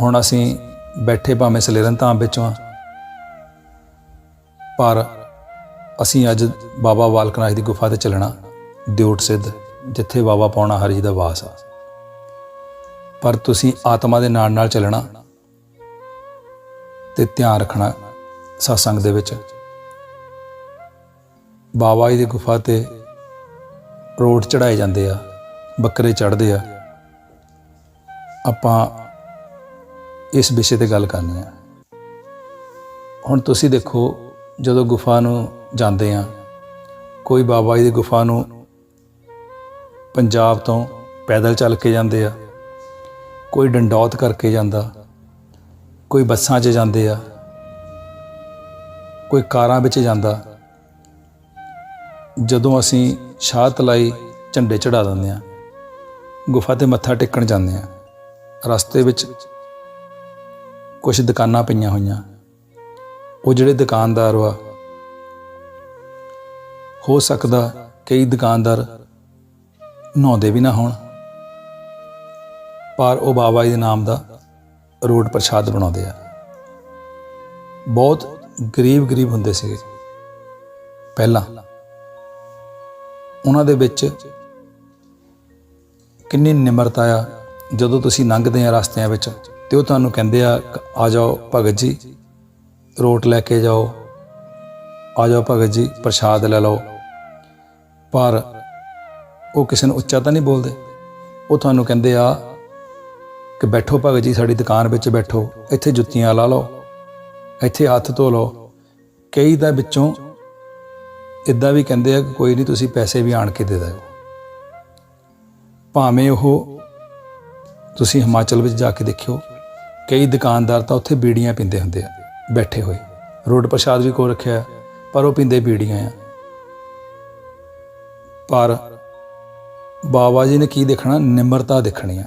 ਹੁਣ ਅਸੀਂ ਬੈਠੇ ਭਾਵੇਂ ਸਲੇਰਨ ਧਾਮ ਵਿੱਚੋਂ ਆ ਪਰ ਅਸੀਂ ਅੱਜ ਬਾਬਾ ਬਾਲਕਨਾਥ ਦੀ ਗੁਫਾ ਤੇ ਚੱਲਣਾ ਦਿਉਟ ਸਿੱਧ, ਜਿੱਥੇ ਬਾਬਾ ਪੌਣਾ ਹਰੀ ਦਾ ਵਾਸ ਆ। ਪਰ ਤੁਸੀਂ ਆਤਮਾ ਦੇ ਨਾਲ ਨਾਲ ਚੱਲਣਾ ਤੇ ਧਿਆਨ ਰੱਖਣਾ satsang ਦੇ ਵਿੱਚ। ਬਾਬਾ ਜੀ ਦੀ ਗੁਫਾ ਤੇ ਰੋਡ ਚੜਾਏ ਜਾਂਦੇ ਆ, ਬੱਕਰੇ ਚੜਦੇ ਆ। ਆਪਾਂ ਇਸ ਵਿਸ਼ੇ ਤੇ ਗੱਲ ਕਰਨੀ ਆ। ਹੁਣ ਤੁਸੀਂ ਦੇਖੋ, ਜਦੋਂ ਗੁਫਾ ਨੂੰ ਜਾਂਦੇ ਆ, ਕੋਈ ਬਾਬਾ ਜੀ ਦੀ ਗੁਫਾ ਨੂੰ ਪੰਜਾਬ ਤੋਂ ਪੈਦਲ ਚੱਲ ਕੇ ਜਾਂਦੇ ਆ, ਕੋਈ ਡੰਡੌਤ ਕਰਕੇ ਜਾਂਦਾ, ਕੋਈ ਬੱਸਾਂ 'ਚ ਜਾਂਦੇ ਆ, ਕੋਈ ਕਾਰਾਂ ਵਿੱਚ ਜਾਂਦਾ, ਜਦੋਂ ਅਸੀਂ ਸ਼ਾਹ ਤਲਾਈ ਝੰਡੇ ਚੜਾ ਦਿੰਦੇ ਆ, ਗੁਫਾ ਤੇ ਮੱਥਾ ਟੇਕਣ ਜਾਂਦੇ ਆ, ਰਸਤੇ ਵਿੱਚ ਕੁਝ ਦੁਕਾਨਾਂ ਪਈਆਂ ਹੋਈਆਂ। ਉਹ ਜਿਹੜੇ ਦੁਕਾਨਦਾਰ ਵਾ, ਹੋ ਸਕਦਾ ਕਈ ਦੁਕਾਨਦਾਰ ਨਹਾਉਂਦੇ ਵੀ ਨਾ ਹੋਣ। ਪਰ ਉਹ ਬਾਬਾ ਜੀ ਦੇ ਨਾਮ ਦਾ ਰੋਡ ਪ੍ਰਸ਼ਾਦ ਬਣਾਉਂਦੇ ਆ। ਬਹੁਤ ਗਰੀਬ ਗਰੀਬ ਹੁੰਦੇ ਸੀਗੇ ਪਹਿਲਾਂ ਉਹਨਾਂ ਦੇ ਵਿੱਚ ਕਿੰਨੀ ਨਿਮਰਤਾ ਆ। ਜਦੋਂ ਤੁਸੀਂ ਲੰਘਦੇ ਆ ਰਸਤਿਆਂ ਵਿੱਚ ਤੇ ਉਹ ਤੁਹਾਨੂੰ ਕਹਿੰਦੇ ਆ ਆ ਜਾਓ ਭਗਤ ਜੀ, ਰੋਟ ਲੈ ਕੇ ਜਾਓ। ਆ ਜਾਓ ਭਗਤ ਜੀ, ਪ੍ਰਸ਼ਾਦ ਲੈ ਲਓ। ਪਰ ਉਹ ਕਿਸੇ ਨੂੰ ਉੱਚਾ ਤਾਂ ਨਹੀਂ ਬੋਲਦੇ। ਉਹ ਤੁਹਾਨੂੰ ਕਹਿੰਦੇ ਆ ਕਿ ਬੈਠੋ ਭਗਤ ਜੀ, ਸਾਡੀ ਦੁਕਾਨ ਵਿੱਚ ਬੈਠੋ, ਇੱਥੇ ਜੁੱਤੀਆਂ ਲਾ ਲਓ, ਇੱਥੇ ਹੱਥ ਧੋ ਲਓ। ਕਈ ਦਾ ਵਿੱਚੋਂ ਇਦਾਂ ਵੀ ਕਹਿੰਦੇ ਆ ਕਿ ਕੋਈ ਨਹੀਂ, ਤੁਸੀਂ ਪੈਸੇ ਵੀ ਆਣ ਕੇ ਦੇ ਦਿਓ। ਭਾਵੇਂ ਉਹ ਤੁਸੀਂ ਹਿਮਾਚਲ ਵਿੱਚ ਜਾ ਕੇ ਦੇਖਿਓ ਕਈ ਦੁਕਾਨਦਾਰ ਤਾਂ ਉੱਥੇ ਬੀੜੀਆਂ ਪੀਂਦੇ ਹੁੰਦੇ ਆ, ਬੈਠੇ ਹੋਏ। ਰੋਡ ਪ੍ਰਸ਼ਾਦ ਵੀ ਕੋਲ ਰੱਖਿਆ, ਪਰ ਉਹ ਪੀਂਦੇ ਬੀੜੀਆਂ ਆ। ਪਰ ਬਾਬਾ ਜੀ ਨੇ ਕੀ ਦੇਖਣਾ? ਨਿਮਰਤਾ ਦੇਖਣੀ ਆ।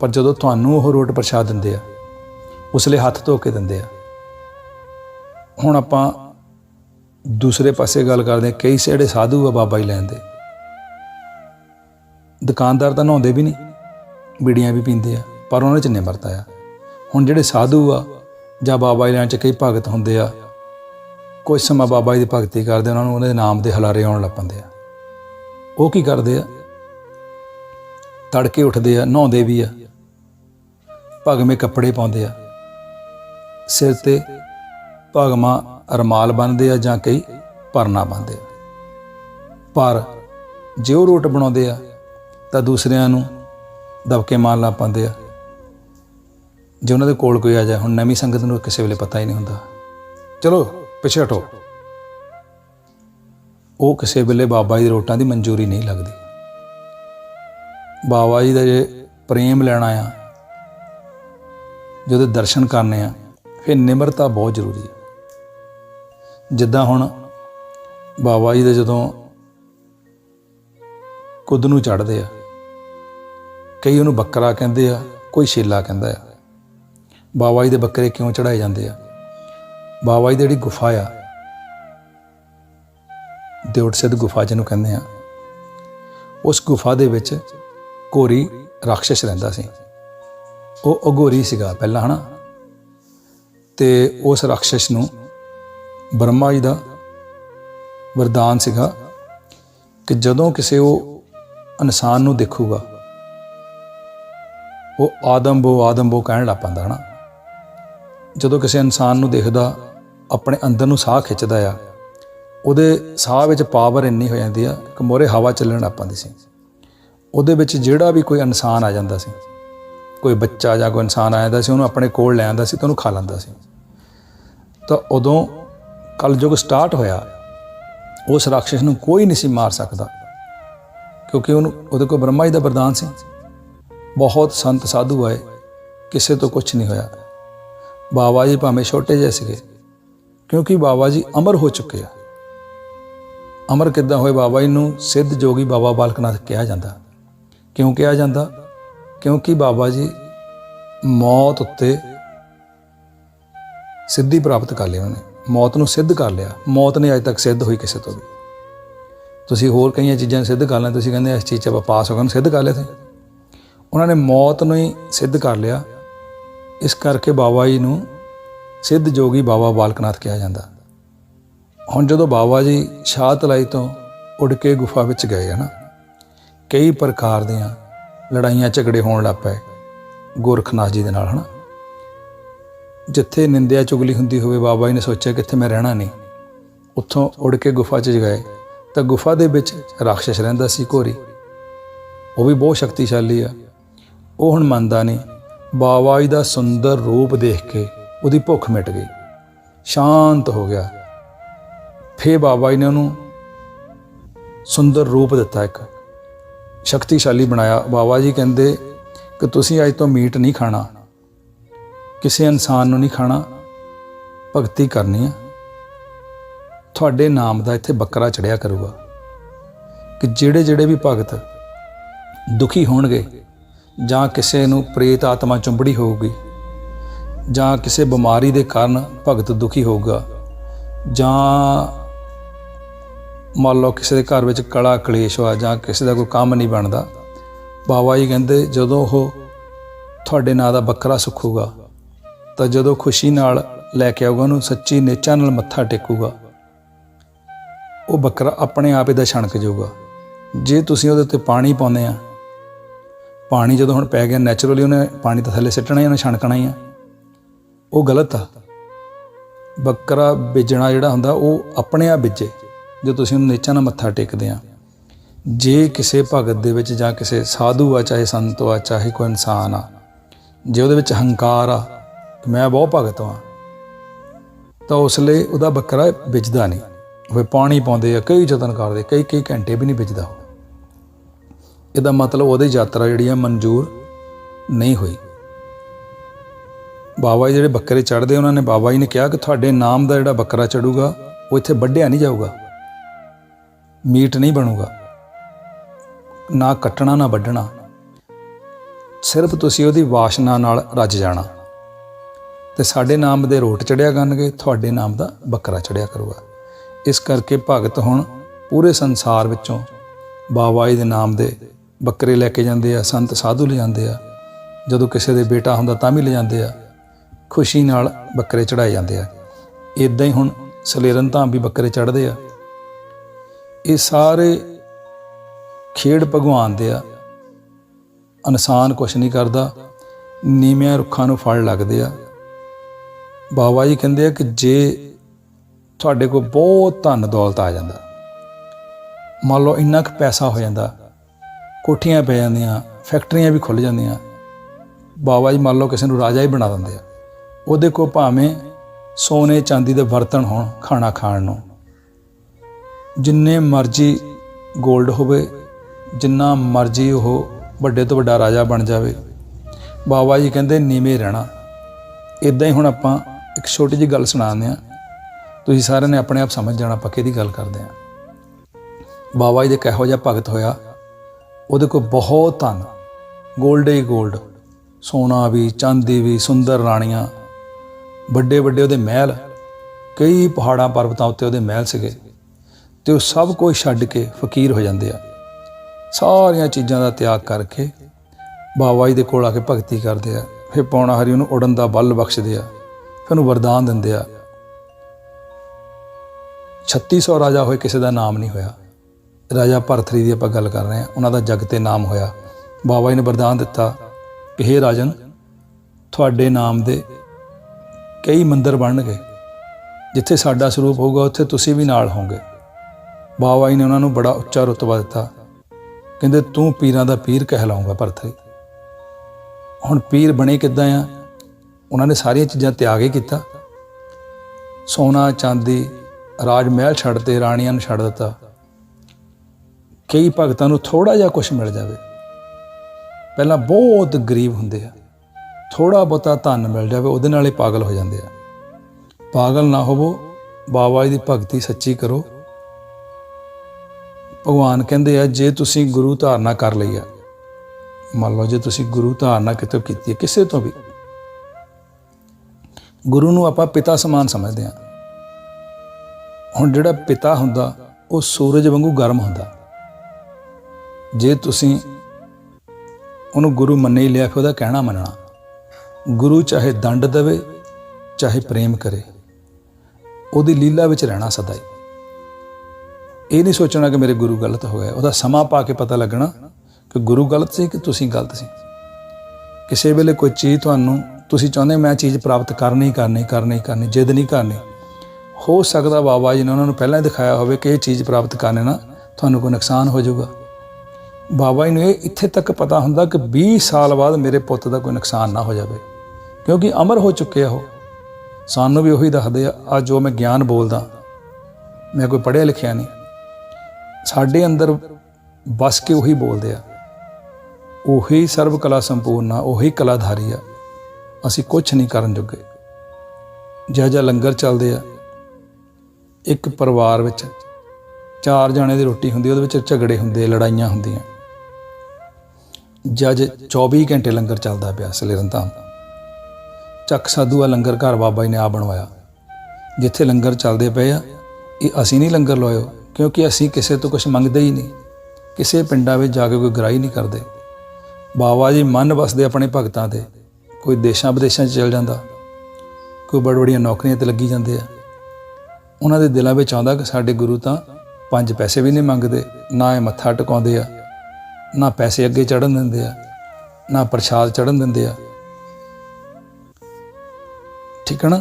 ਪਰ ਜਦੋਂ ਤੁਹਾਨੂੰ ਉਹ ਰੋਟ ਪ੍ਰਸ਼ਾਦ ਦਿੰਦੇ ਆ, ਉਸ ਲਈ ਹੱਥ ਧੋ ਕੇ ਦਿੰਦੇ ਆ। ਹੁਣ ਆਪਾਂ ਦੂਸਰੇ ਪਾਸੇ ਗੱਲ ਕਰਦੇ ਹਾਂ, ਕਈ ਜਿਹੜੇ ਸਾਧੂ ਆ ਬਾਬਾ ਜੀ ਲੈਂਦੇ ਦੁਕਾਨਦਾਰ ਤਾਂ ਨਹਾਉਂਦੇ ਵੀ ਨਹੀਂ, ਬੀੜੀਆਂ ਵੀ ਪੀਂਦੇ ਆ, ਪਰ ਉਹਨਾਂ 'ਚ ਨਿਮਰਤਾ ਆ। ਹੁਣ ਜਿਹੜੇ ਸਾਧੂ ਆ, ਜਾਂ ਬਾਬਾ ਜੀ ਲੈਣ 'ਚ ਕਈ ਭਗਤ ਹੁੰਦੇ ਆ ਕੁਝ ਸਮਾਂ ਬਾਬਾ ਜੀ ਦੀ ਭਗਤੀ ਕਰਦੇ, ਉਹਨਾਂ ਨੂੰ ਉਹਦੇ ਨਾਮ ਦੇ ਹਲਾਰੇ ਆਉਣ ਲੱਗ ਪੈਂਦੇ ਆ। ਉਹ ਕੀ ਕਰਦੇ ਆ? ਤੜਕੇ ਉੱਠਦੇ ਆ, ਨਹਾਉਂਦੇ ਵੀ ਆ, ਭਗਵੇਂ ਕੱਪੜੇ ਪਾਉਂਦੇ ਆ, ਸਿਰ ਤੇ ਭਗਮਾ ਰਮਾਲ ਬੰਨਦੇ ਆ ਜਾਂ ਕਈ ਪਰਨਾ ਬੰਨਦੇ ਆ। ਪਰ ਜੇ ਉਹ ਰੋਟ ਬਣਾਉਂਦੇ ਆ, ਤਾਂ ਦੂਸਰਿਆਂ ਨੂੰ ਦਬਕੇ ਮਾਰਨ ਲੱਗ ਪੈਂਦੇ ਆ। ਜੇ ਉਹਨਾਂ ਦੇ ਕੋਲ ਕੋਈ ਆ ਜਾਏ, ਹੁਣ ਨਵੀਂ ਸੰਗਤ ਨੂੰ ਕਿਸੇ ਵੇਲੇ ਪਤਾ ਹੀ ਨਹੀਂ ਹੁੰਦਾ। ਚਲੋ, ਪਿੱਛੇ ਹਟੋ। ਉਹ ਕਿਸੇ ਵੇਲੇ ਬਾਬਾ ਜੀ ਦੇ ਰੋਟਾਂ ਦੀ ਮਨਜ਼ੂਰੀ ਨਹੀਂ ਲੱਗਦੀ। ਬਾਬਾ ਜੀ ਦਾ ਜੇ ਪ੍ਰੇਮ ਲੈਣਾ ਆ ਜਦੋਂ ਦਰਸ਼ਨ ਕਰਨੇ ਆ, ਫਿਰ ਨਿਮਰਤਾ ਬਹੁਤ ਜ਼ਰੂਰੀ ਹੈ। ਜਿੱਦਾਂ ਹੁਣ ਬਾਬਾ ਜੀ ਦੇ ਜਦੋਂ ਕੁੱਦ ਨੂੰ ਚੜਦੇ ਆ, ਕਈ ਉਹਨੂੰ ਬੱਕਰਾ ਕਹਿੰਦੇ ਆ, ਕੋਈ ਛੇਲਾ ਕਹਿੰਦਾ ਆ। ਬਾਬਾ ਜੀ ਦੇ ਬੱਕਰੇ ਕਿਉਂ ਚੜਾਏ ਜਾਂਦੇ ਆ? ਬਾਬਾ ਜੀ ਦੀ ਜਿਹੜੀ ਗੁਫਾ ਆ ਦਿਉਟ ਸਿੱਧ ਗੁਫਾ ਜਿਹਨੂੰ ਕਹਿੰਦੇ ਆ, ਉਸ ਗੁਫਾ ਦੇ ਵਿੱਚ ਘੋਰੀ ਰਾਖਸ਼ ਰਹਿੰਦਾ ਸੀ। ਉਹ ਅਗੋਰੀ ਸੀਗਾ ਪਹਿਲਾਂ, ਹਨਾ? ਤੇ ਉਸ ਰਾਖਸ਼ ਨੂੰ ਬ੍ਰਹਮਾ ਜੀ ਦਾ ਵਰਦਾਨ ਸੀਗਾ ਕਿ ਜਦੋਂ ਕਿਸੇ ਉਹ ਇਨਸਾਨ ਨੂੰ ਦੇਖੂਗਾ, ਉਹ ਆਦਮਬੋ ਆਦਮਬੋ ਕਹਿਣ ਲੱਗ ਪੈਂਦਾ, ਹਨਾ? ਜਦੋਂ ਕਿਸੇ ਇਨਸਾਨ ਨੂੰ ਦੇਖਦਾ, ਆਪਣੇ ਅੰਦਰ ਨੂੰ ਸਾਹ ਖਿੱਚਦਾ ਆ, ਉਹਦੇ ਸਾਹ ਵਿੱਚ ਪਾਵਰ ਇੰਨੀ ਹੋ ਜਾਂਦੀ ਆ ਕਿ ਮੋਰੇ ਹਵਾ ਚੱਲਣ ਆਪਾਂ ਦੀ ਸੀ। ਉਹਦੇ ਵਿੱਚ ਜਿਹੜਾ ਵੀ ਕੋਈ ਇਨਸਾਨ ਆ ਜਾਂਦਾ ਸੀ, ਕੋਈ ਬੱਚਾ ਜਾਂ ਕੋਈ ਇਨਸਾਨ ਆ ਜਾਂਦਾ ਸੀ, ਉਹਨੂੰ ਆਪਣੇ ਕੋਲ ਲੈ ਆਂਦਾ ਸੀ ਤੇ ਉਹਨੂੰ ਖਾ ਲੈਂਦਾ ਸੀ। ਤਾਂ ਉਦੋਂ ਕਲਯੁਗ ਸਟਾਰਟ ਹੋਇਆ, ਉਸ ਰਾਖਸ਼ ਨੂੰ ਕੋਈ ਨਹੀਂ ਸੀ ਮਾਰ ਸਕਦਾ, ਕਿਉਂਕਿ ਉਹਨੂੰ, ਉਹਦੇ ਕੋਲ ਬ੍ਰਹਮਾ ਜੀ ਦਾ ਵਰਦਾਨ ਸੀ। ਬਹੁਤ ਸੰਤ ਸਾਧੂ ਆਏ, ਕਿਸੇ ਤੋਂ ਕੁਝ ਨਹੀਂ ਹੋਇਆ। ਬਾਬਾ ਜੀ ਭਾਵੇਂ ਛੋਟੇ ਜਿਹੇ ਸੀਗੇ, ਕਿਉਂਕਿ ਬਾਬਾ ਜੀ ਅਮਰ ਹੋ ਚੁੱਕੇ ਆ। ਅਮਰ ਕਿੱਦਾਂ ਹੋਏ ਬਾਬਾ ਜੀ ਨੂੰ ਸਿੱਧ ਜੋਗੀ ਬਾਬਾ ਬਾਲਕਨਾਥ ਕਿਹਾ ਜਾਂਦਾ। ਕਿਉਂ ਕਿਹਾ ਜਾਂਦਾ? ਕਿਉਂਕਿ ਬਾਬਾ ਜੀ ਮੌਤ ਉੱਤੇ ਸਿੱਧੀ ਪ੍ਰਾਪਤ ਕਰ ਲਈ ਉਹਨੇ। ਮੌਤ ਨੂੰ ਸਿੱਧ ਕਰ ਲਿਆ। ਮੌਤ ਨੇ ਅਜੇ ਤੱਕ ਸਿੱਧ ਹੋਈ ਕਿਸੇ ਤੋਂ ਵੀ। ਤੁਸੀਂ ਹੋਰ ਕਈਆਂ ਚੀਜ਼ਾਂ ਨੂੰ ਸਿੱਧ ਕਰ ਲੈਣ, ਤੁਸੀਂ ਕਹਿੰਦੇ ਇਸ ਚੀਜ਼ 'ਚ ਆਪਾਂ ਪਾਸ ਹੋ ਗਏ, ਉਹਨੂੰ ਸਿੱਧ ਕਰ ਲਿਆ ਸੀ ਉਹਨਾਂ ਨੇ ਮੌਤ ਨੂੰ ਹੀ ਸਿੱਧ ਕਰ ਲਿਆ। ਇਸ ਕਰਕੇ ਬਾਬਾ ਜੀ ਨੂੰ ਸਿੱਧ ਜੋਗੀ ਬਾਬਾ ਬਾਲਕਨਾਥ ਕਿਹਾ ਜਾਂਦਾ। ਹੁਣ ਜਦੋਂ ਬਾਬਾ ਜੀ ਸ਼ਾਹਤਲਾਈ ਤੋਂ ਉੱਡ ਕੇ ਗੁਫਾ ਵਿੱਚ ਗਏ ਹਨਾ, ਕਈ ਪ੍ਰਕਾਰ ਦੀਆਂ ਲੜਾਈਆਂ ਝਗੜੇ ਹੋਣ ਲੱਗ ਪਏ ਗੋਰਖਨਾਥ ਜੀ ਦੇ ਨਾਲ ਹਨਾ। ਜਿੱਥੇ ਨਿੰਦਿਆ ਚੁਗਲੀ ਹੁੰਦੀ ਹੋਵੇ ਬਾਬਾ ਜੀ ਨੇ ਸੋਚਿਆ ਕਿ ਇੱਥੇ ਮੈਂ ਰਹਿਣਾ ਨਹੀਂ, ਉੱਥੋਂ ਉੱਡ ਕੇ ਗੁਫਾ 'ਚ ਗਏ ਤਾਂ ਗੁਫਾ ਦੇ ਵਿੱਚ ਰਾਖਸ਼ ਰਹਿੰਦਾ ਸੀ ਘੋਰੀ। ਉਹ ਵੀ ਬਹੁਤ ਸ਼ਕਤੀਸ਼ਾਲੀ ਆ, ਉਹ ਹੁਣ ਮੰਨਦਾ ਨਹੀਂ ਬਾਬਾ ਜੀ ਦਾ ਸੁੰਦਰ ਰੂਪ ਦੇਖ ਕੇ ਉਹਦੀ ਭੁੱਖ ਮਿਟ ਗਈ। ਸ਼ਾਂਤ ਹੋ ਗਿਆ। ਫੇ ਬਾਬਾ ਜੀ ਨੇ ਉਹਨੂੰ ਸੁੰਦਰ ਰੂਪ ਦਿੱਤਾ ਇੱਕ ਸ਼ਕਤੀਸ਼ਾਲੀ ਬਣਾਇਆ। ਬਾਬਾ ਜੀ ਕਹਿੰਦੇ ਕਿ ਤੁਸੀਂ ਅੱਜ ਤੋਂ ਮੀਟ ਨਹੀਂ ਖਾਣਾ। ਕਿਸੇ ਇਨਸਾਨ ਨੂੰ ਨਹੀਂ ਖਾਣਾ। ਭਗਤੀ ਕਰਨੀ ਆ। ਤੁਹਾਡੇ ਨਾਮ ਦਾ ਇੱਥੇ ਬੱਕਰਾ ਚੜਿਆ ਕਰੂਗਾ ਕਿ ਜਿਹੜੇ ਜਿਹੜੇ ਵੀ ਭਗਤ ਦੁਖੀ ਹੋਣਗੇ ਜਾਂ ਕਿਸੇ ਨੂੰ ਪ੍ਰੇਤ ਆਤਮਾ ਚੁੰਬੜੀ ਹੋਊਗੀ, ਜਾਂ ਕਿਸੇ ਬਿਮਾਰੀ ਦੇ ਕਾਰਨ ਭਗਤ ਦੁਖੀ ਹੋਊਗਾ, ਜਾਂ ਮੰਨ ਲਓ ਕਿਸੇ ਦੇ ਘਰ ਵਿੱਚ ਕਲਾ ਕਲੇਸ਼ ਹੋਇਆ ਜਾਂ ਕਿਸੇ ਦਾ ਕੋਈ ਕੰਮ ਨਹੀਂ ਬਣਦਾ, ਬਾਬਾ ਜੀ ਕਹਿੰਦੇ ਜਦੋਂ ਉਹ ਤੁਹਾਡੇ ਨਾਂ ਦਾ ਬੱਕਰਾ ਸੁੱਖੂਗਾ, ਤਾਂ ਜਦੋਂ ਖੁਸ਼ੀ ਨਾਲ ਲੈ ਕੇ ਆਊਗਾ, ਉਹਨੂੰ ਸੱਚੀ ਨੇਚਾ ਨਾਲ ਮੱਥਾ ਟੇਕੂਗਾ, ਉਹ ਬੱਕਰਾ ਆਪਣੇ ਆਪ ਹੀ ਦਾ ਛਣਕ ਜਾਊਗਾ। ਜੇ ਤੁਸੀਂ ਉਹਦੇ ਉੱਤੇ ਪਾਣੀ ਪਾਉਂਦੇ ਆ ਪਾਣੀ ਜਦੋਂ ਹੁਣ ਪੈ ਗਿਆ ਨੈਚੁਰਲੀ ਉਹਨੇ ਪਾਣੀ ਤਾਂ ਥੱਲੇ ਸਿੱਟਣਾ ਹੀ ਉਹਨੇ ਛਣਕਣਾ ਹੀ ਆ। ਉਹ ਗਲਤ ਆ। ਬੱਕਰਾ ਬੀਜਣਾ ਜਿਹੜਾ ਹੁੰਦਾ, ਉਹ ਆਪਣੇ ਆਪ ਬੀਜੇ, ਜੋ ਤੁਸੀਂ ਉਹਨੂੰ ਨੇਚਾ ਨਾਲ ਮੱਥਾ ਟੇਕਦੇ ਆ। ਜੇ ਕਿਸੇ ਭਗਤ ਦੇ ਵਿੱਚ ਜਾਂ ਕਿਸੇ ਸਾਧੂ ਆ, ਚਾਹੇ ਸੰਤ ਆ, ਚਾਹੇ ਕੋਈ ਇਨਸਾਨ ਆ, ਜੇ ਉਹਦੇ ਵਿੱਚ ਹੰਕਾਰ ਆ, ਕਿ ਮੈਂ ਬਹੁਤ ਭਗਤ ਹਾਂ, ਤਾਂ ਉਸ ਲਈ ਉਹਦਾ ਬੱਕਰਾ ਵਿਜਦਾ ਨਹੀਂ। ਉਹ ਪਾਣੀ ਪਾਉਂਦੇ ਆ, ਕਈ ਯਤਨ ਕਰਦੇ ਕਈ ਕਈ ਘੰਟੇ ਵੀ ਨਹੀਂ ਵਿਜਦਾ ਉਹ। ਇਹਦਾ ਮਤਲਬ ਉਹਦੀ ਯਾਤਰਾ ਜਿਹੜੀ ਆ ਮਨਜ਼ੂਰ ਨਹੀਂ ਹੋਈ। ਬਾਬਾ ਜੀ ਜਿਹੜੇ ਬੱਕਰੇ ਚੜਦੇ ਉਹਨਾਂ ਨੇ ਬਾਬਾ ਜੀ ਨੇ ਕਿਹਾ ਕਿ ਤੁਹਾਡੇ ਨਾਮ ਦਾ ਜਿਹੜਾ ਬੱਕਰਾ ਚੜੂਗਾ ਉਹ ਇੱਥੇ ਵੱਢਿਆ ਨਹੀਂ ਜਾਊਗਾ। ਮੀਟ ਨਹੀਂ ਬਣੂਗਾ। ਨਾ ਕੱਟਣਾ, ਨਾ ਵੱਢਣਾ। ਸਿਰਫ ਤੁਸੀਂ ਉਹਦੀ ਵਾਸ਼ਨਾ ਨਾਲ ਰੱਜ ਜਾਣਾ। ਤੇ ਸਾਡੇ ਨਾਮ ਦੇ ਰੋਟ ਚੜਿਆ ਕਰਨਗੇ, ਤੁਹਾਡੇ ਨਾਮ ਦਾ ਬੱਕਰਾ ਚੜਿਆ ਕਰੂਗਾ। ਇਸ ਕਰਕੇ ਭਗਤ ਹੁਣ ਪੂਰੇ ਸੰਸਾਰ ਵਿੱਚੋਂ ਬਾਬਾ ਜੀ ਦੇ ਨਾਮ ਦੇ ਬੱਕਰੇ ਲੈ ਕੇ ਜਾਂਦੇ ਆ, ਸੰਤ ਸਾਧੂ ਲੈ ਜਾਂਦੇ ਆ। ਜਦੋਂ ਕਿਸੇ ਦੇ ਬੇਟਾ ਹੁੰਦਾ ਤਾਂ ਵੀ ਲੈ ਜਾਂਦੇ ਆ। ਖੁਸ਼ੀ ਨਾਲ ਬੱਕਰੇ ਚੜਾਏ ਜਾਂਦੇ ਆ। ਇਦਾਂ ਹੀ ਹੁਣ ਸਲੇਰਨ ਧਾਮ ਵੀ ਬੱਕਰੇ ਚੜਦੇ ਆ। ਇਹ ਸਾਰੇ ਖੇਡ ਭਗਵਾਨ ਦੇ ਆ। ਇਨਸਾਨ ਕੁਛ ਨਹੀਂ ਕਰਦਾ। ਨੀਵਿਆਂ ਰੁੱਖਾਂ ਨੂੰ ਫਲ ਲੱਗਦੇ ਆ। ਬਾਬਾ ਜੀ ਕਹਿੰਦੇ ਆ ਕਿ ਜੇ ਤੁਹਾਡੇ ਕੋਲ ਬਹੁਤ ਧਨ ਦੌਲਤ ਆ ਜਾਂਦਾ, ਮੰਨ ਲਓ ਇੰਨਾ ਕੁ ਪੈਸਾ ਹੋ ਜਾਂਦਾ ਕੋਠੀਆਂ ਪੈ ਜਾਂਦੀਆਂ, ਫੈਕਟਰੀਆਂ ਵੀ ਖੁੱਲ ਜਾਂਦੀਆਂ। ਬਾਬਾ ਜੀ ਮੰਨ ਲਓ ਕਿਸੇ ਨੂੰ ਰਾਜਾ ਹੀ ਬਣਾ ਦਿੰਦੇ ਆ। ਉਹਦੇ ਕੋਲ ਭਾਵੇਂ ਸੋਨੇ ਚਾਂਦੀ ਦੇ ਬਰਤਨ ਹੋਣ ਖਾਣਾ ਖਾਣ ਨੂੰ। ਜਿੰਨੇ ਮਰਜ਼ੀ 골ਡ ਹੋਵੇ, ਜਿੰਨਾ ਮਰਜ਼ੀ ਉਹ ਵੱਡੇ ਤੋਂ ਵੱਡਾ ਰਾਜਾ ਬਣ ਜਾਵੇ। ਬਾਬਾ ਜੀ ਕਹਿੰਦੇ, ਨੀਵੇਂ ਰਹਿਣਾ। ਇਦਾਂ ਹੀ ਹੁਣ ਆਪਾਂ ਇੱਕ ਛੋਟੀ ਜਿਹੀ ਗੱਲ ਸੁਣਾਉਂਦੇ ਆ ਤੁਸੀਂ ਸਾਰਿਆਂ ਨੇ ਆਪਣੇ ਆਪ ਸਮਝ ਜਾਣਾ ਪੱਕੇ ਦੀ ਗੱਲ ਕਰਦੇ ਆ ਬਾਬਾ ਜੀ ਦੇ ਕਿਹੋ ਜਿਹਾ ਭਗਤ ਹੋਇਆ ਉਹਦੇ ਕੋਲ ਬਹੁਤ ਧਨ 골ਡ ਹੀ 골ਡ ਸੋਨਾ ਵੀ, ਚਾਂਦੀ ਵੀ, ਸੁੰਦਰ ਰਾਣੀਆਂ, ਵੱਡੇ ਵੱਡੇ ਉਹਦੇ ਮਹਿਲ, ਕਈ ਪਹਾੜਾਂ ਪਰਬਤਾਂ ਉੱਤੇ ਉਹਦੇ ਮਹਿਲ ਸੀਗੇ, ਤੇ ਉਹ ਸਭ ਕੁਝ ਛੱਡ ਕੇ ਫਕੀਰ ਹੋ ਜਾਂਦੇ ਆ। ਸਾਰੀਆਂ ਚੀਜ਼ਾਂ ਦਾ ਤਿਆਗ ਕਰਕੇ ਬਾਬਾ ਜੀ ਦੇ ਕੋਲ ਆ ਕੇ ਭਗਤੀ ਕਰਦੇ ਆ, ਫਿਰ ਪੌਣਾ ਹਰੀ ਉਹਨੂੰ ਉੜਨ ਦਾ ਬਲ ਬਖਸ਼ਦੇ ਆ, ਫਿਰ ਉਹਨੂੰ ਵਰਦਾਨ ਦਿੰਦੇ ਆ। 3600 ਰਾਜਾ ਹੋਏ, ਕਿਸੇ ਦਾ ਨਾਮ ਨਹੀਂ ਹੋਇਆ। ਰਾਜਾ ਭਰਥਰੀ ਦੀ ਆਪਾਂ ਗੱਲ ਕਰ ਰਹੇ ਹਾਂ। ਉਹਨਾਂ ਦਾ ਜਗ ਤੇ ਨਾਮ ਹੋਇਆ। ਬਾਬਾ ਜੀ ਨੇ ਵਰਦਾਨ ਦਿੱਤਾ ਕਿ हे ਰਾਜਨ, ਤੁਹਾਡੇ ਨਾਮ ਦੇ ਕਈ ਮੰਦਰ ਬਣਨਗੇ। ਜਿੱਥੇ ਸਾਡਾ ਸਰੂਪ ਹੋਊਗਾ, ਉੱਥੇ ਤੁਸੀਂ ਵੀ ਨਾਲ ਹੋਵੋਗੇ। ਬਾਬਾ ਜੀ ਨੇ ਉਹਨਾਂ ਨੂੰ ਬੜਾ ਉੱਚਾ ਰੁਤਬਾ ਦਿੱਤਾ। ਕਹਿੰਦੇ, ਤੂੰ ਪੀਰਾਂ ਦਾ ਪੀਰ ਕਹਿਲਾਉਂਗਾ, ਭਰਥਰੀ। ਹੁਣ ਪੀਰ ਬਣੇ ਕਿੱਦਾਂ ਆ? ਉਹਨਾਂ ਨੇ ਸਾਰੀਆਂ ਚੀਜ਼ਾਂ ਤਿਆਗ ਹੀ ਕੀਤਾ। ਸੋਨਾ, ਚਾਂਦੀ ਰਾਜ ਮਹਿਲ ਛੱਡ 'ਤੇ ਰਾਣੀਆਂ ਨੂੰ ਛੱਡ ਦਿੱਤਾ। ਕਈ ਭਗਤਾਂ ਨੂੰ ਥੋੜਾ ਜਿਹਾ ਕੁਝ ਮਿਲ ਜਾਵੇ। ਪਹਿਲਾਂ ਬਹੁਤ ਗਰੀਬ ਹੁੰਦੇ ਆ। ਥੋੜਾ ਬਹੁਤਾ ਧਨ ਮਿਲ ਜਾਵੇ, ਉਹਦੇ ਨਾਲ ਹੀ ਪਾਗਲ ਹੋ ਜਾਂਦੇ ਆ। ਪਾਗਲ ਨਾ ਹੋਵੋ, ਬਾਬਾ ਜੀ ਦੀ ਭਗਤੀ ਸੱਚੀ ਕਰੋ। ਭਗਵਾਨ ਕਹਿੰਦੇ ਆ, ਜੇ ਤੁਸੀਂ ਗੁਰੂ ਧਾਰਨਾ ਕਰ ਲਈ ਆ, ਮੰਨ ਲਓ ਜੇ ਤੁਸੀਂ ਗੁਰੂ ਧਾਰਨਾ ਕਿਤੇ ਕੀਤੀ ਹੈ ਕਿਸੇ ਤੋਂ ਵੀ, ਗੁਰੂ ਨੂੰ ਆਪਾਂ ਪਿਤਾ ਸਮਾਨ ਸਮਝਦੇ ਆ। ਹੁਣ ਜਿਹੜਾ ਪਿਤਾ ਹੁੰਦਾ, ਉਹ ਸੂਰਜ ਵਾਂਗੂ ਗਰਮ ਹੁੰਦਾ। ਜੇ ਤੁਸੀਂ ਉਹਨੂੰ ਗੁਰੂ ਮੰਨੇ ਹੀ ਲਿਆ, ਫਿਰ ਉਹਦਾ ਕਹਿਣਾ ਮੰਨਣਾ। ਗੁਰੂ ਚਾਹੇ ਦੰਡ ਦੇਵੇ, ਚਾਹੇ ਪ੍ਰੇਮ ਕਰੇ, ਉਹਦੀ ਲੀਲਾ ਵਿੱਚ ਰਹਿਣਾ ਸਦਾ ਹੀ। ਇਹ ਨਹੀਂ ਸੋਚਣਾ ਕਿ ਮੇਰੇ ਗੁਰੂ ਗਲਤ ਹੋ। ਉਹਦਾ ਸਮਾਂ ਪਾ ਕੇ ਪਤਾ ਲੱਗਣਾ ਕਿ ਗੁਰੂ ਗਲਤ ਸੀ ਕਿ ਤੁਸੀਂ ਗਲਤ ਸੀ। ਕਿਸੇ ਵੇਲੇ ਕੋਈ ਚੀਜ਼ ਤੁਹਾਨੂੰ, ਤੁਸੀਂ ਚਾਹੁੰਦੇ ਮੈਂ ਚੀਜ਼ ਪ੍ਰਾਪਤ ਕਰਨੀ ਕਰਨੀ ਕਰਨੀ ਕਰਨੀ, ਜਿੱਦ ਨਹੀਂ ਕਰਨੀ। ਹੋ ਸਕਦਾ ਬਾਬਾ ਜੀ ਨੇ ਉਹਨਾਂ ਨੂੰ ਪਹਿਲਾਂ ਹੀ ਦਿਖਾਇਆ ਹੋਵੇ ਕਿ ਇਹ ਚੀਜ਼ ਪ੍ਰਾਪਤ ਕਰਨੇ ਨਾਲ ਤੁਹਾਨੂੰ ਕੋਈ ਨੁਕਸਾਨ ਹੋ ਜਾਊਗਾ। ਬਾਬਾ ਜੀ ਨੂੰ ਇਹ ਇੱਥੇ ਤੱਕ ਪਤਾ ਹੁੰਦਾ ਕਿ 20 ਸਾਲ ਬਾਅਦ ਮੇਰੇ ਪੁੱਤ ਦਾ ਕੋਈ ਨੁਕਸਾਨ ਨਾ ਹੋ ਜਾਵੇ। ਕਿਉਂਕਿ ਅਮਰ ਹੋ ਚੁੱਕੇ ਆ ਉਹ। ਸਾਨੂੰ ਵੀ ਉਹੀ ਦੱਸਦੇ ਆ, ਅੱਜ ਜੋ ਮੈਂ ਗਿਆਨ ਬੋਲਦਾ। ਮੈਂ ਕੋਈ ਪੜ੍ਹਿਆ ਲਿਖਿਆ ਨਹੀਂ। ਸਾਡੇ ਅੰਦਰ ਵਸ ਕੇ ਉਹੀ ਬੋਲਦੇ ਆ। ਉਹੀ ਸਰਵ ਕਲਾ ਸੰਪੂਰਨ ਆ, ਉਹੀ ਕਲਾਧਾਰੀ ਆ। ਅਸੀਂ ਕੁਝ ਨਹੀਂ ਕਰਨ ਜੋਗੇ। ਜਿਹਾ ਜਿਹਾ ਲੰਗਰ ਚੱਲਦੇ ਆ, ਇੱਕ ਪਰਿਵਾਰ ਵਿੱਚ ਚਾਰ ਜਣੇ ਦੀ ਰੋਟੀ ਹੁੰਦੀ, ਉਹਦੇ ਵਿੱਚ ਝਗੜੇ ਹੁੰਦੇ, ਲੜਾਈਆਂ ਹੁੰਦੀਆਂ। ਜੱਜ 24 ਘੰਟੇ ਲੰਗਰ ਚੱਲਦਾ ਪਿਆ ਸਲੇਰਨ ਧਾਮ ਚੱਕ ਸਾਧੂ ਆ ਲੰਗਰ ਘਰ ਬਾਬਾ ਜੀ ਨੇ ਆ ਬਣਵਾਇਆ। ਜਿੱਥੇ ਲੰਗਰ ਚੱਲਦੇ ਪਏ ਆ, ਇਹ ਅਸੀਂ ਨਹੀਂ ਲੰਗਰ ਲਾਇਓ ਕਿਉਂਕਿ ਅਸੀਂ ਕਿਸੇ ਤੋਂ ਕੁਝ ਮੰਗਦੇ ਹੀ ਨਹੀਂ। ਕਿਸੇ ਪਿੰਡਾਂ ਵਿੱਚ ਜਾ ਕੇ ਕੋਈ ਗ੍ਰਾਈ ਨਹੀਂ ਕਰਦੇ। ਬਾਬਾ ਜੀ ਮਨ ਵਸਦੇ ਆਪਣੇ ਭਗਤਾਂ 'ਤੇ। ਕੋਈ ਦੇਸ਼ਾਂ ਵਿਦੇਸ਼ਾਂ 'ਚ ਚਲ ਜਾਂਦਾ। ਕੋਈ ਬੜ ਬੜੀਆਂ ਨੌਕਰੀਆਂ ਤੇ ਲੱਗੀ ਜਾਂਦੇ ਆ। ਉਹਨਾਂ ਦੇ ਦਿਲਾਂ ਵਿੱਚ ਆਉਂਦਾ ਕਿ ਸਾਡੇ ਗੁਰੂ ਤਾਂ ਪੰਜ ਪੈਸੇ ਵੀ ਨਹੀਂ ਮੰਗਦੇ, ਨਾ ਇਹ ਮੱਥਾ ਟਿਕਾਉਂਦੇ ਆ। ਨਾ ਪੈਸੇ ਅੱਗੇ ਚੜਨ ਦਿੰਦੇ ਆ, ਨਾ ਪ੍ਰਸ਼ਾਦ ਚੜਨ ਦਿੰਦੇ ਆ। ਠੀਕ ਹੈ ਨਾ?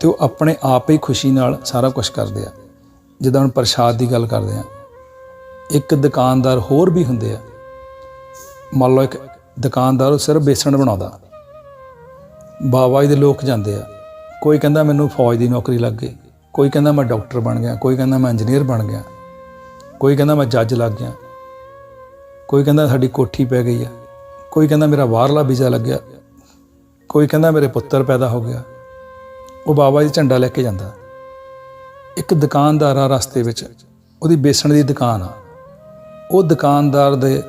ਤੇ ਉਹ ਆਪਣੇ ਆਪ ਹੀ ਖੁਸ਼ੀ ਨਾਲ ਸਾਰਾ ਕੁਝ ਕਰਦੇ ਆ। ਜਿੱਦਾਂ ਹੁਣ ਪ੍ਰਸ਼ਾਦ ਦੀ ਗੱਲ ਕਰਦੇ ਆ, ਇੱਕ ਦੁਕਾਨਦਾਰ ਹੋਰ ਵੀ ਹੁੰਦੇ ਆ। ਮੰਨ ਲਓ ਇੱਕ ਦੁਕਾਨਦਾਰ ਉਹ ਸਿਰਫ ਬੇਸਣ ਬਣਾਉਂਦਾ। ਬਾਬਾ ਜੀ ਦੇ ਲੋਕ ਜਾਂਦੇ ਆ। ਕੋਈ ਕਹਿੰਦਾ ਮੈਨੂੰ ਫੌਜ ਦੀ ਨੌਕਰੀ ਲੱਗ ਗਈ। ਕੋਈ ਕਹਿੰਦਾ ਮੈਂ ਡਾਕਟਰ ਬਣ ਗਿਆ। ਕੋਈ ਕਹਿੰਦਾ ਮੈਂ ਇੰਜੀਨੀਅਰ ਬਣ ਗਿਆ। ਕੋਈ ਕਹਿੰਦਾ ਮੈਂ ਜੱਜ ਲੱਗ ਗਿਆ। ਕੋਈ ਕਹਿੰਦਾ ਸਾਡੀ ਕੋਠੀ ਪੈ ਗਈ ਆ, ਕੋਈ ਕਹਿੰਦਾ ਮੇਰਾ ਬਾਹਰਲਾ ਵੀਜ਼ਾ ਲੱਗਿਆ, ਕੋਈ ਕਹਿੰਦਾ ਮੇਰੇ ਪੁੱਤਰ ਪੈਦਾ ਹੋ ਗਿਆ, ਉਹ ਬਾਬਾ ਜੀ ਝੰਡਾ ਲੈ ਕੇ ਜਾਂਦਾ। ਇੱਕ ਦੁਕਾਨਦਾਰ ਆ ਰਸਤੇ ਵਿੱਚ ਉਹਦੀ ਬੇਸਣ ਦੀ ਦੁਕਾਨ ਆ। ਉਹ ਦੁਕਾਨਦਾਰ ਦੇ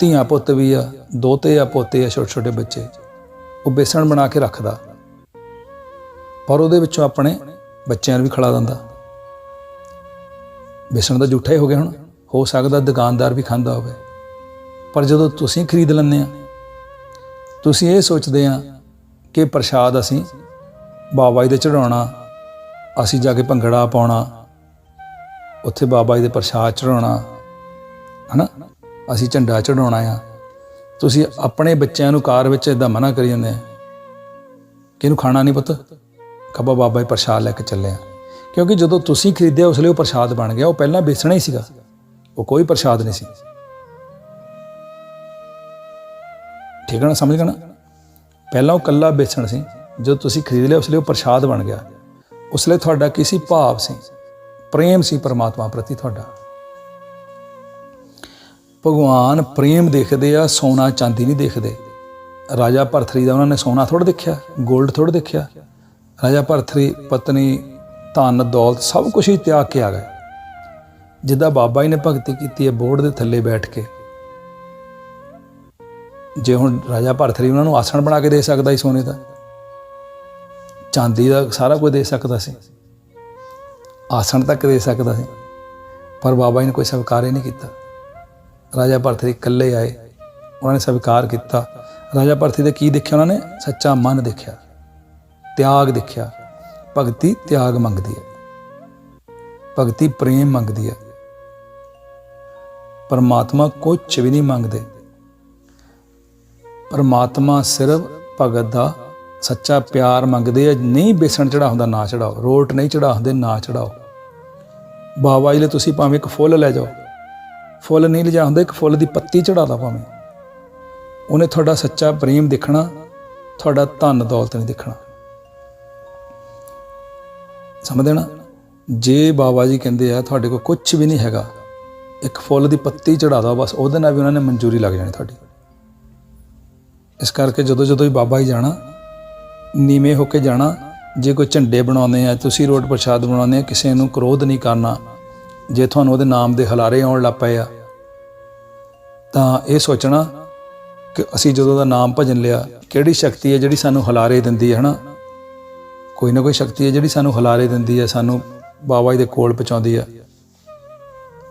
ਧੀਆਂ ਪੁੱਤ ਵੀ ਆ ਦੋਤੇ ਆ ਪੋਤੇ ਆ, ਛੋਟੇ ਛੋਟੇ ਬੱਚੇ, ਉਹ ਬੇਸਣ ਬਣਾ ਕੇ ਰੱਖਦਾ। ਪਰ ਉਹਦੇ ਵਿੱਚੋਂ ਆਪਣੇ ਬੱਚਿਆਂ ਨੂੰ ਵੀ ਖਿਲਾ ਦਿੰਦਾ। ਬੇਸਣ ਦਾ ਜੂਠਾ ਹੀ ਹੋ ਗਿਆ ਹੁਣ। ਹੋ ਸਕਦਾ ਦੁਕਾਨਦਾਰ ਵੀ ਖਾਂਦਾ ਹੋਵੇ। ਪਰ ਜਦੋਂ ਤੁਸੀਂ ਖਰੀਦ ਲੈਂਦੇ ਆ ਤੁਸੀਂ ਇਹ ਸੋਚਦੇ ਆ ਕਿ ਪ੍ਰਸ਼ਾਦ ਅਸੀਂ ਬਾਬਾ ਜੀ ਦੇ ਚੜਾਉਣਾ ਅਸੀਂ ਜਾ ਕੇ ਭੰਗੜਾ ਪਾਉਣਾ, ਉੱਥੇ ਬਾਬਾ ਜੀ ਦੇ ਪ੍ਰਸ਼ਾਦ ਚੜਾਉਣਾ ਹਨਾ? ਅਸੀਂ ਝੰਡਾ ਚੜਾਉਣਾ ਆ। ਤੁਸੀਂ ਆਪਣੇ ਬੱਚਿਆਂ ਨੂੰ ਕਾਰ ਵਿੱਚ ਇਦਾਂ ਮਨਾ ਕਰੀ ਜਾਂਦੇ ਆ ਕਿ ਇਹਨੂੰ ਖਾਣਾ ਨਹੀਂ ਪੁੱਤ। ਖੱਬਾ ਬਾਬਾ ਜੀ ਪ੍ਰਸ਼ਾਦ ਲੈ ਕੇ ਚੱਲੇ ਆ। ਕਿਉਂਕਿ ਜਦੋਂ ਤੁਸੀਂ ਖਰੀਦਿਆ, ਉਸ ਲਈ ਉਹ ਪ੍ਰਸ਼ਾਦ ਬਣ ਗਿਆ। ਉਹ ਪਹਿਲਾਂ ਵੇਚਣਾ ਹੀ ਸੀਗਾ। ਉਹ ਕੋਈ ਪ੍ਰਸ਼ਾਦ ਨਹੀਂ ਸੀ। ਠੀਕ ਹੈ ਨਾ, ਸਮਝ ਗਏ ਨਾ? ਪਹਿਲਾਂ ਉਹ ਕੱਲਾ ਵੇਚਣ ਸੀ, ਜਦੋਂ ਤੁਸੀਂ ਖਰੀਦ ਲਿਆ, ਉਸ ਲਈ ਉਹ ਪ੍ਰਸ਼ਾਦ ਬਣ ਗਿਆ। ਉਸ ਲਈ ਤੁਹਾਡਾ ਕਿਸੇ ਭਾਵ ਸੀ, ਪ੍ਰੇਮ ਸੀ ਪਰਮਾਤਮਾ ਪ੍ਰਤੀ ਤੁਹਾਡਾ। ਭਗਵਾਨ ਪ੍ਰੇਮ ਦੇਖਦੇ ਆ, ਸੋਨਾ ਚਾਂਦੀ ਨਹੀਂ ਦੇਖਦੇ। ਰਾਜਾ ਭਰਥਰੀ ਦਾ ਉਹਨਾਂ ਨੇ ਸੋਨਾ ਥੋੜਾ ਦੇਖਿਆ 골ਡ ਥੋੜਾ ਦੇਖਿਆ। ਰਾਜਾ ਭਰਥਰੀ, ਪਤਨੀ, ਧਨ, ਦੌਲਤ ਸਭ ਕੁਝ ਹੀ ਤਿਆਗ ਕੇ ਆ ਗਏ। ਜਿੱਦਾਂ ਬਾਬਾ ਜੀ ਨੇ ਭਗਤੀ ਕੀਤੀ ਹੈ ਬੋਰਡ ਦੇ ਥੱਲੇ ਬੈਠ ਕੇ। ਜੇ ਹੁਣ ਰਾਜਾ ਭਰਥਰੀ ਉਹਨਾਂ ਨੂੰ ਆਸਣ ਬਣਾ ਕੇ ਦੇ ਸਕਦਾ ਸੀ ਸੋਨੇ ਦਾ, ਚਾਂਦੀ ਦਾ ਸਾਰਾ ਕੁਝ ਦੇ ਸਕਦਾ ਸੀ, ਆਸਣ ਤੱਕ ਦੇ ਸਕਦਾ ਸੀ, ਪਰ ਬਾਬਾ ਜੀ ਨੇ ਕੋਈ ਸਵੀਕਾਰ ਹੀ ਨਹੀਂ ਕੀਤਾ। ਰਾਜਾ ਭਰਥਰੀ ਇਕੱਲੇ ਆਏ, ਉਹਨਾਂ ਨੇ ਸਵੀਕਾਰ ਕੀਤਾ। ਰਾਜਾ ਭਰਥਰੀ ਦੇ ਕੀ ਦੇਖਿਆ ਉਹਨਾਂ ਨੇ? ਸੱਚਾ ਮਨ ਦੇਖਿਆ, ਤਿਆਗ ਦੇਖਿਆ। ਭਗਤੀ ਤਿਆਗ ਮੰਗਦੀ ਹੈ। ਭਗਤੀ ਪ੍ਰੇਮ ਮੰਗਦੀ ਹੈ। ਪਰਮਾਤਮਾ ਕੁਝ ਵੀ ਨਹੀਂ ਮੰਗਦੇ। ਪਰਮਾਤਮਾ ਸਿਰਫ ਭਗਤ ਦਾ ਸੱਚਾ ਪਿਆਰ ਮੰਗਦੇ ਆ, ਨਹੀਂ ਬੇਸਣ ਚੜਾਉਂਦਾ ਨਾ ਚੜਾਓ ਰੋਟ ਨਹੀਂ ਚੜਾਉਂਦੇ ਨਾ ਚੜਾਓ ਬਾਬਾ ਜੀ ਲਈ ਤੁਸੀਂ ਭਾਵੇਂ ਇੱਕ ਫੁੱਲ ਲੈ ਜਾਓ, ਫੁੱਲ ਨਹੀਂ ਲਿਜਾ ਹੁੰਦਾ ਇੱਕ ਫੁੱਲ ਦੀ ਪੱਤੀ ਚੜਾ ਲਾ ਭਾਵੇਂ। ਉਹਨੇ ਤੁਹਾਡਾ ਸੱਚਾ ਪ੍ਰੇਮ ਦੇਖਣਾ, ਤੁਹਾਡਾ ਧਨ ਦੌਲਤ ਨਹੀਂ ਦੇਖਣਾ। ਸਮਝਦੇ ਨਾ? ਜੇ ਬਾਬਾ ਜੀ ਕਹਿੰਦੇ ਆ, ਤੁਹਾਡੇ ਕੋਲ ਕੁਝ ਵੀ ਨਹੀਂ ਹੈਗਾ ਇੱਕ ਫੁੱਲ ਦੀ ਪੱਤੀ ਚੜਾ ਦੋ ਬਸ ਉਹਦੇ ਨਾਲ ਵੀ ਉਹਨਾਂ ਨੇ ਮਨਜ਼ੂਰੀ ਲੱਗ ਜਾਣੀ ਤੁਹਾਡੀ। ਇਸ ਕਰਕੇ ਜਦੋਂ ਜਦੋਂ ਹੀ ਬਾਬਾ ਜੀ ਜਾਣਾ, ਨੀਵੇਂ ਹੋ ਕੇ ਜਾਣਾ, ਜੇ ਕੋਈ ਝੰਡੇ ਬਣਾਉਂਦੇ ਆ, ਤੁਸੀਂ ਰੋਟ ਪ੍ਰਸ਼ਾਦ ਬਣਾਉਂਦੇ ਆ, ਕਿਸੇ ਨੂੰ ਕ੍ਰੋਧ ਨਹੀਂ ਕਰਨਾ, ਜੇ ਤੁਹਾਨੂੰ ਉਹਦੇ ਨਾਮ ਦੇ ਹਲਾਰੇ ਆਉਣ ਲੱਗ ਪਏ ਆ, ਤਾਂ ਇਹ ਸੋਚਣਾ ਕਿ ਅਸੀਂ ਜਦੋਂ ਦਾ ਨਾਮ ਭਜਨ ਲਿਆ, ਕਿਹੜੀ ਸ਼ਕਤੀ ਹੈ ਜਿਹੜੀ ਸਾਨੂੰ ਹਲਾਰੇ ਦਿੰਦੀ ਹੈ, ਹਨਾ? ਕੋਈ ਨਾ ਕੋਈ ਸ਼ਕਤੀ ਹੈ ਜਿਹੜੀ ਸਾਨੂੰ ਹਲਾਰੇ ਦਿੰਦੀ ਹੈ, ਸਾਨੂੰ ਬਾਬਾ ਜੀ ਦੇ ਕੋਲ ਪਹੁੰਚਾਉਂਦੀ ਹੈ।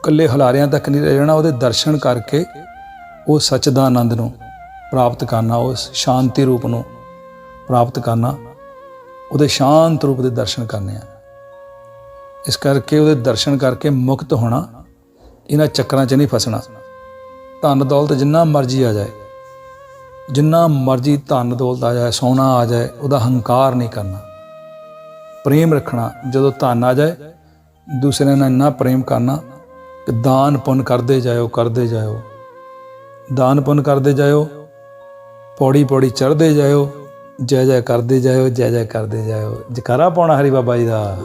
ਇਕੱਲੇ ਹਲਾਰਿਆਂ ਤੱਕ ਨਹੀਂ ਰਹਿ ਜਾਣਾ ਉਹਦੇ ਦਰਸ਼ਨ ਕਰਕੇ ਉਹ ਸੱਚ ਦਾ ਆਨੰਦ ਨੂੰ ਪ੍ਰਾਪਤ ਕਰਨਾ, ਉਸ ਸ਼ਾਂਤੀ ਰੂਪ ਨੂੰ ਪ੍ਰਾਪਤ ਕਰਨਾ, ਉਹਦੇ ਸ਼ਾਂਤ ਰੂਪ ਦੇ ਦਰਸ਼ਨ ਕਰਨੇ ਆ। ਇਸ ਕਰਕੇ ਉਹਦੇ ਦਰਸ਼ਨ ਕਰਕੇ ਮੁਕਤ ਹੋਣਾ, ਇਹਨਾਂ ਚੱਕਰਾਂ 'ਚ ਨਹੀਂ ਫਸਣਾ। ਧਨ ਦੌਲਤ ਜਿੰਨਾ ਮਰਜ਼ੀ ਆ ਜਾਏ, ਜਿੰਨਾ ਮਰਜ਼ੀ ਧਨ ਦੌਲਤ ਆ ਜਾਏ, ਸੋਨਾ ਆ ਜਾਏ, ਉਹਦਾ ਹੰਕਾਰ ਨਹੀਂ ਕਰਨਾ। ਪ੍ਰੇਮ ਰੱਖਣਾ, ਜਦੋਂ ਧਨ ਆ ਜਾਏ, ਦੂਸਰਿਆਂ ਨਾਲ ਇੰਨਾ ਪ੍ਰੇਮ ਕਰਨਾ ਕਿ ਦਾਨ ਪੁੰਨ ਕਰਦੇ ਜਾਇਓ ਕਰਦੇ ਜਾਇਓ। ਦਾਨ ਪੁੰਨ ਕਰਦੇ ਜਾਇਓ, ਪੌੜੀ ਪੌੜੀ ਚੜ੍ਹਦੇ ਜਾਇਓ, ਜੈ ਜੈ ਕਰਦੇ ਜਾਇਓ, ਜੈ ਜੈ ਕਰਦੇ ਜਾਇਓ। ਜਕਾਰਾ ਪਾਉਣਾ ਹਰੀ ਬਾਬਾ ਜੀ ਦਾ।